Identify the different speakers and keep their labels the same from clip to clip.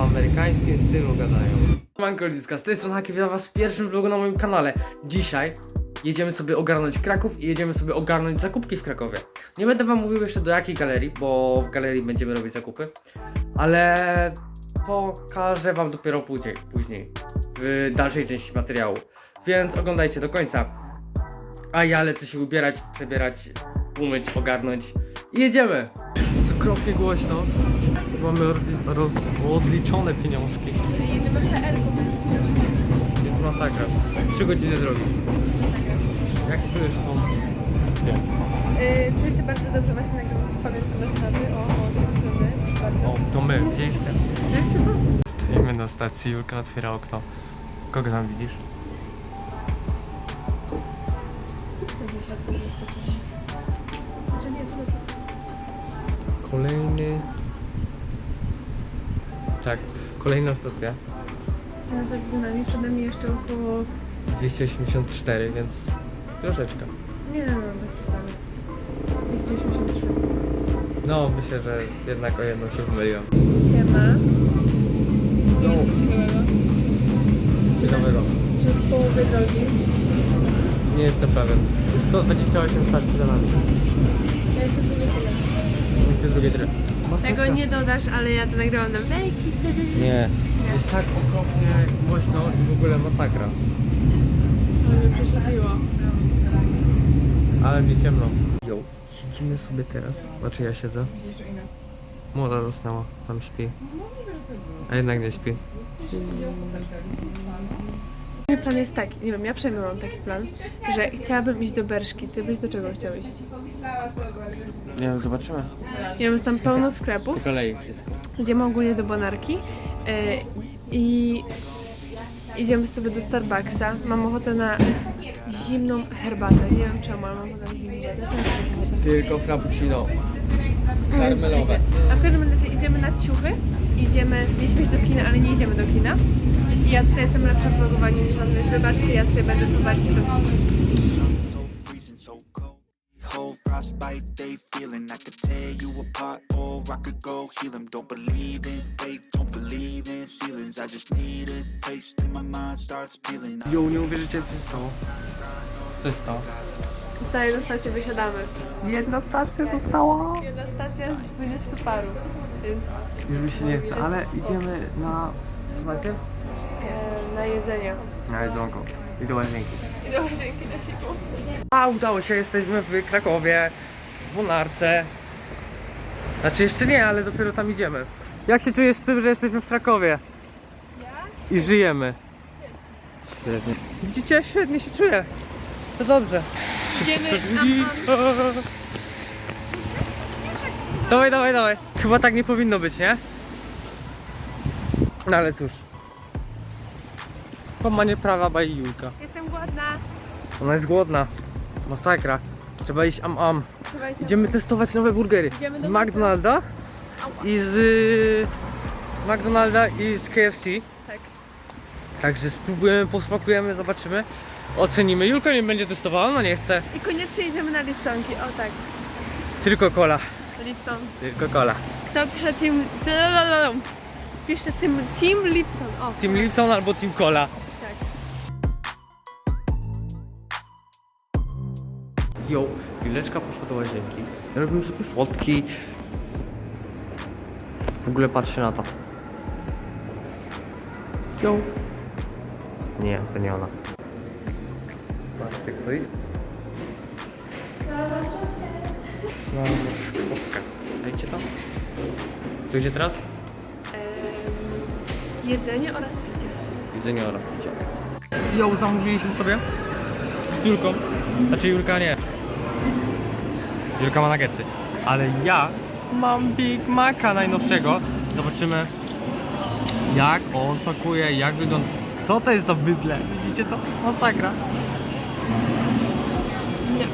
Speaker 1: w amerykańskim stylu gadają. Manko Liska, z tej strony Haki, witam was w pierwszym vlogu na moim kanale. Dzisiaj jedziemy sobie ogarnąć Kraków i jedziemy sobie ogarnąć zakupki w Krakowie. Nie będę wam mówił jeszcze do jakiej galerii, bo w galerii będziemy robić zakupy, ale pokażę wam dopiero później, później w dalszej części materiału. Więc oglądajcie do końca. A ja lecę się ubierać, przebierać, umyć, ogarnąć i jedziemy! Jest okropnie głośno. Mamy orli- roz, odliczone pieniążki,
Speaker 2: Jedziemy PR-ką, więc
Speaker 1: masakra. 3 godziny drogi. Jak czujesz tą opcją?
Speaker 2: yy, Czuję się bardzo dobrze, właśnie nagrywam pamiątkę na stawy, o, o, tej strony, bardzo.
Speaker 1: O, to my, widzieliście?
Speaker 2: Rzeczywiście to?
Speaker 1: Stoimy na stacji, Julka otwiera okno. Kogo tam widzisz?
Speaker 2: sobie się
Speaker 1: Kolejny... Tak, kolejna stacja.
Speaker 2: Na stacji za nami, przed nami jeszcze około...
Speaker 1: 284, więc troszeczkę.
Speaker 2: Nie no, bez przesady. 283.
Speaker 1: No, myślę, że jednak o jedną się pomyliłem.
Speaker 2: Siema.
Speaker 1: No.
Speaker 2: Nie coś ciekawego.
Speaker 1: Ciekawego.
Speaker 2: Trzy w połowie drogi.
Speaker 1: Nie jestem pewien. 128 stacji za nami.
Speaker 2: Ja jeszcze tu nie tyle.
Speaker 1: Nic drugie tyle.
Speaker 2: Tego nie dodasz, ale ja to nagrałam na wejki.
Speaker 1: Nie. Jest tak okropnie głośno i w ogóle masakra.
Speaker 2: To mnie prześlepiło.
Speaker 1: Ale mnie ciemno. Jo. Siedzimy sobie teraz. Znaczy ja siedzę. Młoda zasnęła, tam śpi. A jednak nie śpi.
Speaker 2: Mój plan jest taki, nie wiem, ja przynajmniej mam taki plan, że chciałabym iść do Berszki. Ty byś do czego chciał iść?
Speaker 1: Nie wiem, zobaczymy.
Speaker 2: Ja tam pełno sklepów,
Speaker 1: Po kolei wszystko.
Speaker 2: idziemy ogólnie do Bonarki yy, i idziemy sobie do Starbucksa. Mam ochotę na zimną herbatę. Nie wiem czemu, ale mam ochotę na zimną herbatę.
Speaker 1: Tylko frappuccino. Karmelowe.
Speaker 2: A w każdym razie idziemy na ciuchy, idziemy, mieliśmy iść do kina, ale nie idziemy do kina. Ja tutaj jestem lepsza w vlogowaniu niż on, więc zobaczcie, ja tutaj będę
Speaker 3: cold. Whole frostbite, they feeling I could tear you apart or I could go heal 'em. Don't believe in fate, don't believe in ceilings. I just need a taste and my mind starts peeling.
Speaker 1: Jo, nie uwierzycie co się stało. Co się stało?
Speaker 2: Za jedną stację wysiadamy.
Speaker 1: Jedna stacja została.
Speaker 2: Jedna stacja z 20 paru, więc
Speaker 1: Już mi się nie chce, ale idziemy na stację?
Speaker 2: E, na jedzenie.
Speaker 1: Na jedzonko. I do łazienki.
Speaker 2: I do łazienki na siku.
Speaker 1: A udało się, jesteśmy w Krakowie, w Bonarce. Znaczy jeszcze nie, ale dopiero tam idziemy. Jak się czujesz z tym, że jesteśmy w Krakowie
Speaker 2: Ja?
Speaker 1: i żyjemy? Średnio. Widzicie? Świetnie się czuję. To dobrze.
Speaker 2: Idziemy.
Speaker 1: Dawaj, dawaj, dawaj. Chyba tak nie powinno być, nie? No ale cóż. Łamanie prawa by Julka.
Speaker 2: Jestem głodna.
Speaker 1: Ona jest głodna. Masakra. Trzeba iść am am.
Speaker 2: Trzeba iść
Speaker 1: Idziemy testować nowe burgery.
Speaker 2: Idziemy
Speaker 1: Z
Speaker 2: do
Speaker 1: McDonalda i z, z McDonalda i z KFC.
Speaker 2: Tak.
Speaker 1: Także spróbujemy, posmakujemy, zobaczymy. Ocenimy. Julka nie będzie testowała, no nie chce.
Speaker 2: I koniecznie idziemy na Liptonki, o tak.
Speaker 1: Tylko cola.
Speaker 2: Lipton.
Speaker 1: Tylko cola.
Speaker 2: Kto pisze Team... Pisze Team, team Lipton, o.
Speaker 1: Team Lipton albo Team Cola.
Speaker 2: Tak.
Speaker 1: Jo, Wileczka poszła do łazienki. Robimy sobie fotki. W ogóle patrzcie na to. Jo. Nie, to nie ona. Patrzcie, co idzie. Znalazłem fotkę. Dajcie to. Tu idzie teraz?
Speaker 2: Jedzenie oraz picie.
Speaker 1: Jedzenie oraz picie. Jo, zamówiliśmy sobie z Julką. Znaczy Julka nie. Julka ma. Ale ja mam Big Maca najnowszego. Zobaczymy jak on smakuje, jak wygląda. Co to jest za bydle? Widzicie to? Masakra.
Speaker 2: Nie.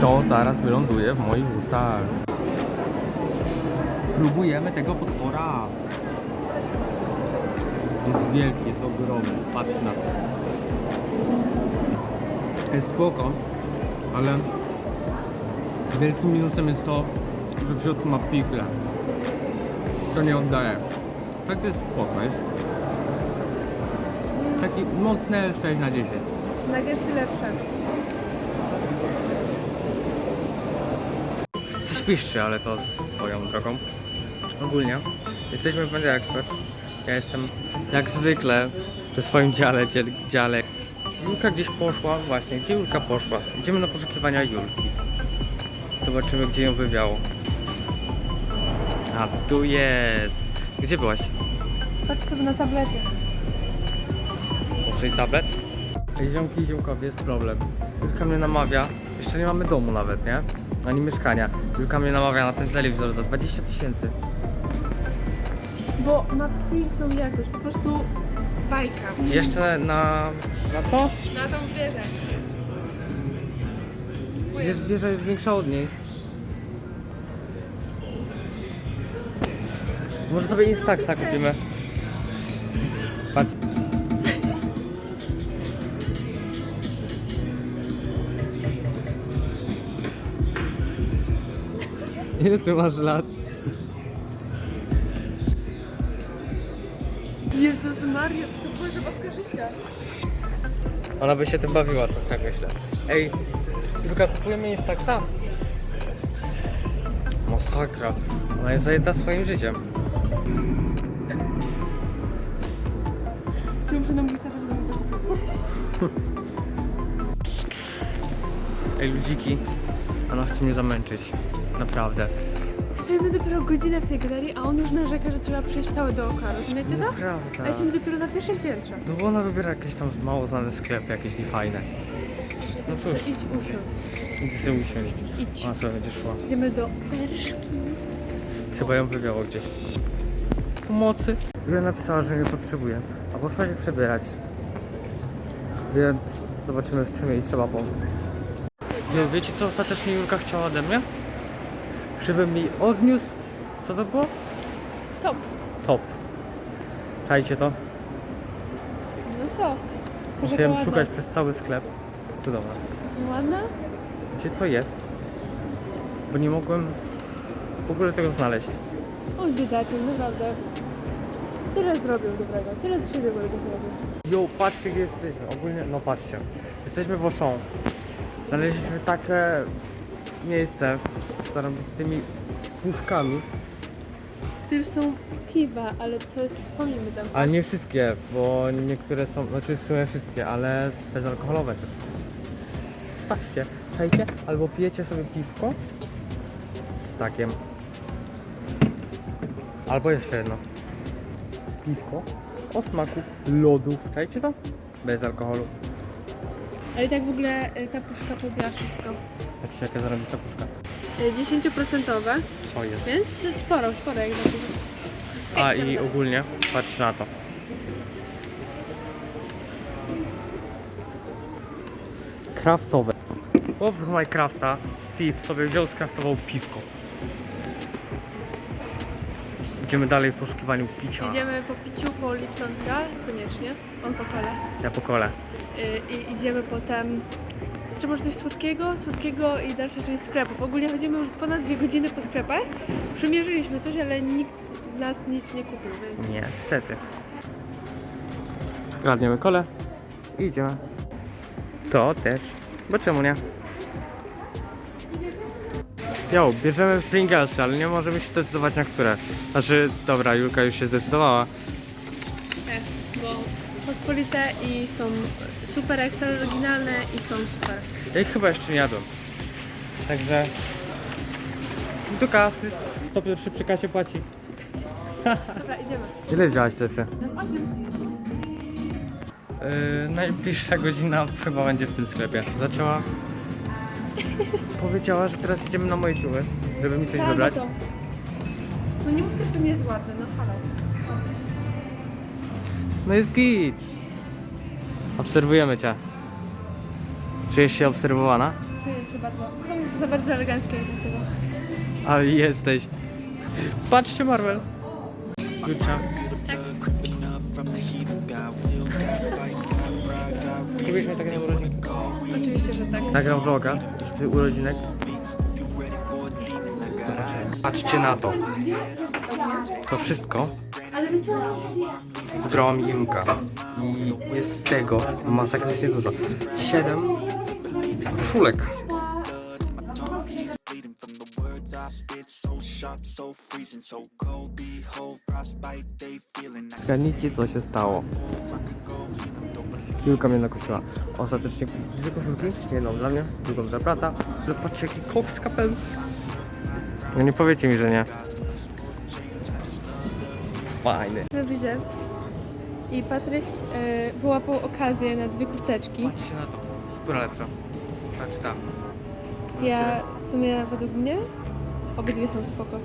Speaker 1: To zaraz wyląduje w moich ustach. Próbujemy tego potwora. Jest wielki, jest ogromny. Patrzcie na to. Jest spoko, ale wielkim minusem jest to, że w środku ma pikle. To nie oddaje. Tak to jest spoko, jest taki mocny 6 na 10.
Speaker 2: Nuggetsy lepsze.
Speaker 1: Coś piszczy, ale to swoją drogą. Ogólnie jesteśmy w Media Expert. Ja jestem jak zwykle przy swoim dziale, dziale, dziale. Julka gdzieś poszła, właśnie, gdzie Julka poszła? Idziemy na poszukiwania Julki. Zobaczymy, gdzie ją wywiało. A tu jest. Gdzie byłaś?
Speaker 2: Patrz sobie na tablety.
Speaker 1: Posłuchaj tablet. Ej, ziomki i ziomkowie, jest problem. Julka mnie namawia, jeszcze nie mamy domu nawet, nie? Ani mieszkania. Julka mnie namawia na ten telewizor za 20 tysięcy.
Speaker 2: Bo ma piękną jakość, po prostu bajka.
Speaker 1: Jeszcze na... na co?
Speaker 2: Na tą wieżę.
Speaker 1: Jest wieża jest większa od niej. Może sobie Instaxa kupimy. Patrz. Ile ty masz lat?
Speaker 2: Jezus Maria, to była zabawka życia.
Speaker 1: Ona by się tym bawiła, to tak myślę. Ej, Luka, kupujemy Instaxa? Masakra. Ona jest zajęta swoim życiem.
Speaker 2: Czy muszę nam mówić na to,
Speaker 1: Ej, ludziki, ona chce mnie zamęczyć. Naprawdę.
Speaker 2: Jesteśmy dopiero godzinę w tej galerii, a on już narzeka, że trzeba przejść całe dookoła, rozumiecie to? A
Speaker 1: Prawda.
Speaker 2: jesteśmy dopiero na pierwszym piętrze.
Speaker 1: No bo ona wybiera jakieś tam mało znane sklepy, jakieś niefajne. No cóż,
Speaker 2: iść usiąść.
Speaker 1: idę sobie usiąść.
Speaker 2: Idź.
Speaker 1: Ona sobie będzie szła.
Speaker 2: Idziemy do Perszki.
Speaker 1: Chyba ją wywiało gdzieś. Pomocy. Julia napisała, że nie potrzebuje, a poszła się przebierać. Więc zobaczymy w czym jej trzeba pomóc. Nie, wiecie co ostatecznie Julka chciała ode mnie? Żebym mi odniósł... Co to było?
Speaker 2: Top.
Speaker 1: Top. Czajcie to?
Speaker 2: No co?
Speaker 1: Musiałem szukać przez cały sklep. Cudowne.
Speaker 2: Ładna?
Speaker 1: Gdzie to jest? Bo nie mogłem w ogóle tego znaleźć.
Speaker 2: Oj, biedacie, naprawdę. Tyle zrobił dobrego, tyle trzy dobrego zrobił.
Speaker 1: Jo, patrzcie gdzie jesteśmy. Ogólnie, no patrzcie. Jesteśmy w Auchan. Znaleźliśmy takie miejsce z tymi puszkami.
Speaker 2: W są piwa, ale to jest, pomijmy tam.
Speaker 1: Ale nie wszystkie, bo niektóre są, znaczy w sumie wszystkie, ale bezalkoholowe też. Patrzcie, czajcie, albo pijecie sobie piwko z ptakiem. Albo jeszcze jedno. Piwko o smaku lodów. Czajcie to? Bez alkoholu.
Speaker 2: Ale i tak w ogóle y, ta puszka pobiła wszystko.
Speaker 1: Patrzcie jaka zarobista puszka.
Speaker 2: Y, 10%
Speaker 1: Co jest?
Speaker 2: więc sporo, sporo jak na to.
Speaker 1: A i ogólnie, patrz na to. Kraftowe. Chłop z Minecrafta, Steve, sobie wziął, skraftował piwko. Idziemy dalej w poszukiwaniu picia.
Speaker 2: Idziemy po piciu, po Liptonka, koniecznie, on po kole.
Speaker 1: Ja po kole.
Speaker 2: Y, I idziemy potem, jeszcze może coś słodkiego, słodkiego i dalsza część sklepów. Ogólnie chodzimy już ponad dwie godziny po sklepach. Przymierzyliśmy coś, ale nikt z nas nic nie kupił, więc...
Speaker 1: Niestety. Kradniemy kole i idziemy. To też. Bo czemu nie? Jo, bierzemy Pringlesy, ale nie możemy się zdecydować na które. Znaczy, dobra, Julka już się zdecydowała.
Speaker 2: Tak, bo pospolite i są super ekstra oryginalne i są super.
Speaker 1: Ja ich chyba jeszcze nie jadłem. Także... Do kasy. Kto pierwszy przy kasie płaci?
Speaker 2: Dobra, idziemy.
Speaker 1: Ile wziąłaś?
Speaker 2: Osiem.
Speaker 1: Yy, najbliższa godzina chyba będzie w tym sklepie. Zaczęła. Powiedziała, że teraz idziemy na moje czuły, żeby mi coś
Speaker 2: Tak,
Speaker 1: wybrać.
Speaker 2: no to- No nie mówcie, że to nie jest ładne, no halo.
Speaker 1: No jest git. Obserwujemy cię. Czujesz się obserwowana?
Speaker 2: Dziękuję bardzo. Są za bardzo eleganckie dla ciebie.
Speaker 1: Ale jesteś. Patrzcie Marvel.
Speaker 3: Got reason.
Speaker 1: Kupisz mnie tak na urodziny?
Speaker 2: Oczywiście, że tak.
Speaker 1: Nagram vloga z urodzinek. Patrzcie na to. To wszystko wybrała mi Julka. I jest z tego masakrycznie dużo. Siedem.
Speaker 3: I
Speaker 1: Zgadnijcie co się stało. Julka mnie nakosiła. Ostatecznie dwie koszulki, jedną dla mnie, drugą dla brata. Patrzcie jaki koks kapelusz. No nie powiecie mi, że nie. Fajny.
Speaker 2: Widzę. I Patryś e, wyłapał okazję na dwie kurteczki.
Speaker 1: Patrzcie na to. Która lepsza? Ta czy ta?
Speaker 2: Ja w sumie według mnie obydwie są spoko.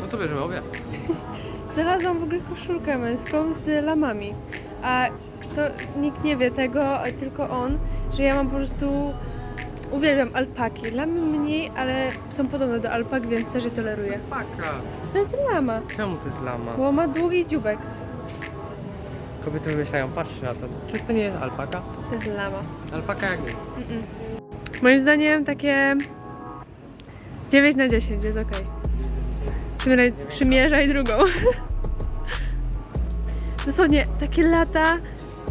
Speaker 1: No to bierzemy obie.
Speaker 2: Znalazłam w ogóle koszulkę męską z lamami. A kto, nikt nie wie tego, tylko on, że ja mam po prostu... Uwielbiam alpaki. Lamy mniej, ale są podobne do alpak, więc też je toleruję.
Speaker 1: Paka.
Speaker 2: To jest lama,
Speaker 1: Czemu to jest lama?
Speaker 2: bo ma długi dziubek.
Speaker 1: Kobiety wymyślają, patrzcie na to. Czy to nie jest alpaka?
Speaker 2: To jest lama.
Speaker 1: Alpaka jak nie.
Speaker 2: Moim zdaniem takie 9 na 10 jest ok. Przymieraj, przymierzaj drugą. Dosłownie takie lata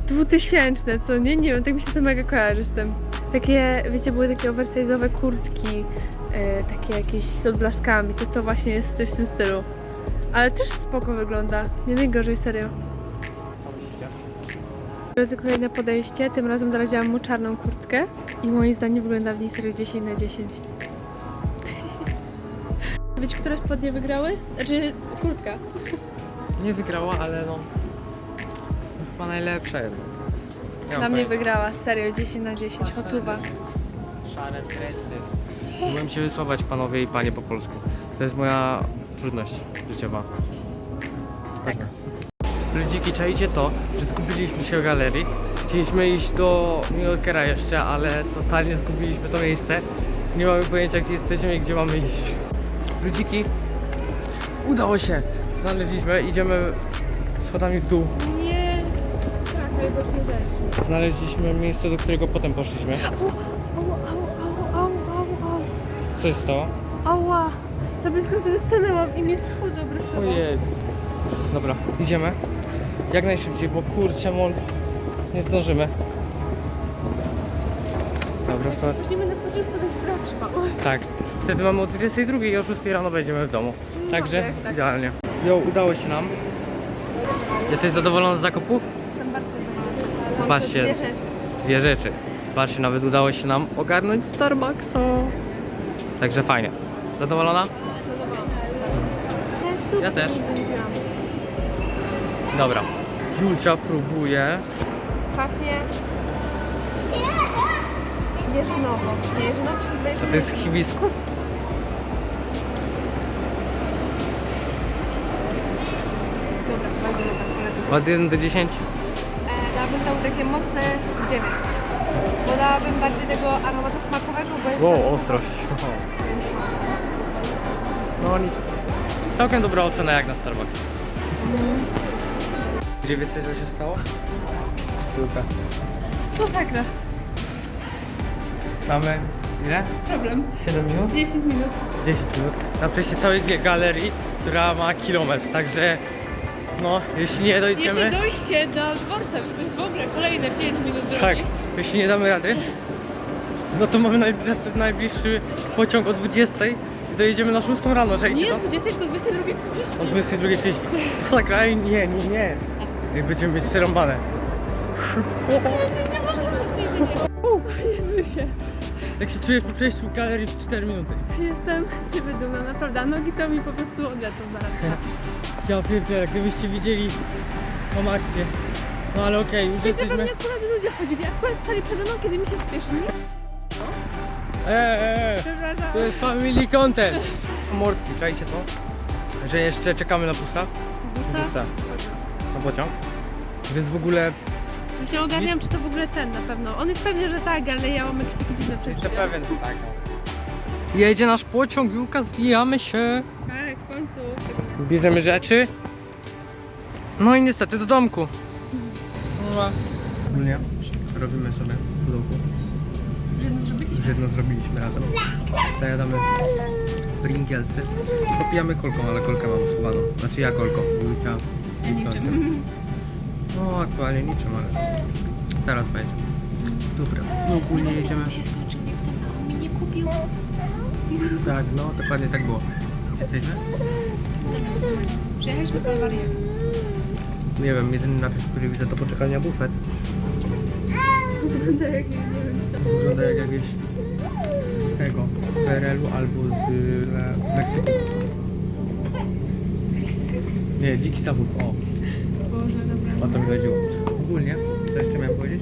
Speaker 2: dwutysięczne, co nie? Nie wiem, tak mi się to mega kojarzy z tym. Takie, wiecie, były takie oversize'owe kurtki, e, takie jakieś z odblaskami, to to właśnie jest coś w tym stylu. Ale też spoko wygląda, nie najgorzej, serio. Drodzy, kolejne podejście. Tym razem doradziłam mu czarną kurtkę i moim zdaniem wygląda w niej serio 10 na 10. Wiecie, które spodnie wygrały? Znaczy, kurtka.
Speaker 1: Nie wygrała, ale no... Chyba najlepsza jednak. Nie mam
Speaker 2: Na mnie
Speaker 1: pojęcia.
Speaker 2: wygrała, serio 10 na 10, hotuwa.
Speaker 1: Szare dresy. Umiem się wysłować panowie i panie po polsku. To jest moja trudność życiowa.
Speaker 2: Tak.
Speaker 1: Ludziki, czajcie to, że zgubiliśmy się w galerii. Chcieliśmy iść do New Yorkera jeszcze, ale totalnie zgubiliśmy to miejsce. Nie mamy pojęcia gdzie jesteśmy i gdzie mamy iść. Ludziki, udało się. Znaleźliśmy, idziemy schodami w dół.
Speaker 2: Tak, zeszliśmy.
Speaker 1: Znaleźliśmy miejsce, do którego potem poszliśmy.
Speaker 2: Au, au, au, au, au, au.
Speaker 1: Co jest to?
Speaker 2: Ała, za blisko sobie stanęłam i mnie schód obrysował.
Speaker 1: Ojej. Dobra, idziemy. Jak najszybciej, bo kurczę, mol... nie zdążymy. Dobra, so...
Speaker 2: Weźmiemy na początku, to będzie szpał.
Speaker 1: tak. Wtedy mamy o 22 i o 6 rano będziemy w domu. Także
Speaker 2: jak tak.
Speaker 1: idealnie. Jo, udało się nam. Jesteś zadowolony z zakupów?
Speaker 2: Zadowolona.
Speaker 1: Patrzcie.
Speaker 2: Dwie rzeczy.
Speaker 1: Dwie rzeczy. Patrzcie, nawet udało się nam ogarnąć Starbucksa. Także fajnie. Zadowolona? Ja też. Dobra. Julcia próbuje.
Speaker 2: Pachnie... Jeżynowo. Nie, jeżynowo się zdaje, że
Speaker 1: to jest hibiskus?
Speaker 2: Dobra.
Speaker 1: Od 1 do 10?
Speaker 2: Tam takie mocne 9. Bo dałabym bardziej tego aromatu smakowego, bo jest...
Speaker 1: Wow, ostrość. No nic. Całkiem dobra ocena jak na Starbucks. Gdzie wiecie co się stało? Tylko.
Speaker 2: Masakra.
Speaker 1: Mamy ile?
Speaker 2: Problem.
Speaker 1: 7 minut?
Speaker 2: 10 minut.
Speaker 1: 10 minut. Na przejście całej galerii, która ma kilometr, także no, jeśli nie
Speaker 2: Jeszcze
Speaker 1: dojdziemy,
Speaker 2: dojście do dworca, więc to jest w ogóle kolejne 5 minut drogi.
Speaker 1: tak, jeśli nie damy rady, no to mamy najbliższy, najbliższy pociąg o 20 i dojedziemy na 6 rano, żejcie
Speaker 2: Nie
Speaker 1: to?
Speaker 2: 20, tylko 22.30.
Speaker 1: O 22.30. Sakra, nie, nie, nie. Jak będziemy mieć przerąbane.
Speaker 2: Jezusie.
Speaker 1: Jak się czujesz po przejściu galerii w 4 minuty?
Speaker 2: Jestem z siebie dumna, naprawdę. Nogi to mi po prostu odlecą zaraz.
Speaker 1: Ja pierdzielę, gdybyście widzieli tą akcję. No ale okej, już
Speaker 2: Wiecie, we
Speaker 1: jesteśmy...
Speaker 2: mnie akurat ludzie wchodzili, akurat stali przede mną, kiedy mi się spieszy. Nie,
Speaker 1: Eee, eee,
Speaker 2: przepraszam.
Speaker 1: to jest family content. Mordki, czajcie to? Że jeszcze czekamy na busa.
Speaker 2: Busa?
Speaker 1: Busa. Na pociąg. Więc w ogóle
Speaker 2: Właśnie ogarniam, czy to w ogóle ten na pewno. On jest pewnie, że tak, ale ja mam jakieś takie dziwne
Speaker 1: jestem
Speaker 2: przeczucie.
Speaker 1: pewien, że tak. Jedzie nasz pociąg, Julka, zwijamy się.
Speaker 2: Tak, w końcu.
Speaker 1: Bierzemy rzeczy. No i niestety do domku. Ogólnie robimy sobie w domu.
Speaker 2: Że nie zrobiliśmy.
Speaker 1: Już jedno zrobiliśmy razem. Zajadamy Pringlesy. Popijamy kolką, ale kolkę mam schowaną. Znaczy ja kolką. Wójcia.
Speaker 2: Niczym.
Speaker 1: No aktualnie niczym, ale zaraz będzie. Dobra, no ogólnie jedziemy.
Speaker 2: on mi nie kupił.
Speaker 1: Tak, no dokładnie tak było. Jesteśmy?
Speaker 2: Przyjechaliśmy po awarię.
Speaker 1: Nie wiem, jedyny napis, który widzę to poczekalnia bufet.
Speaker 2: Wygląda jak nie wiem co.
Speaker 1: Wygląda jak jakieś z tego, z PRL-u albo z e, Meksyku. Nie, dziki zachód, o o to mi chodziło. Ogólnie, co jeszcze miałem powiedzieć?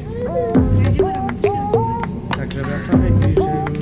Speaker 1: Tak, że wracamy i że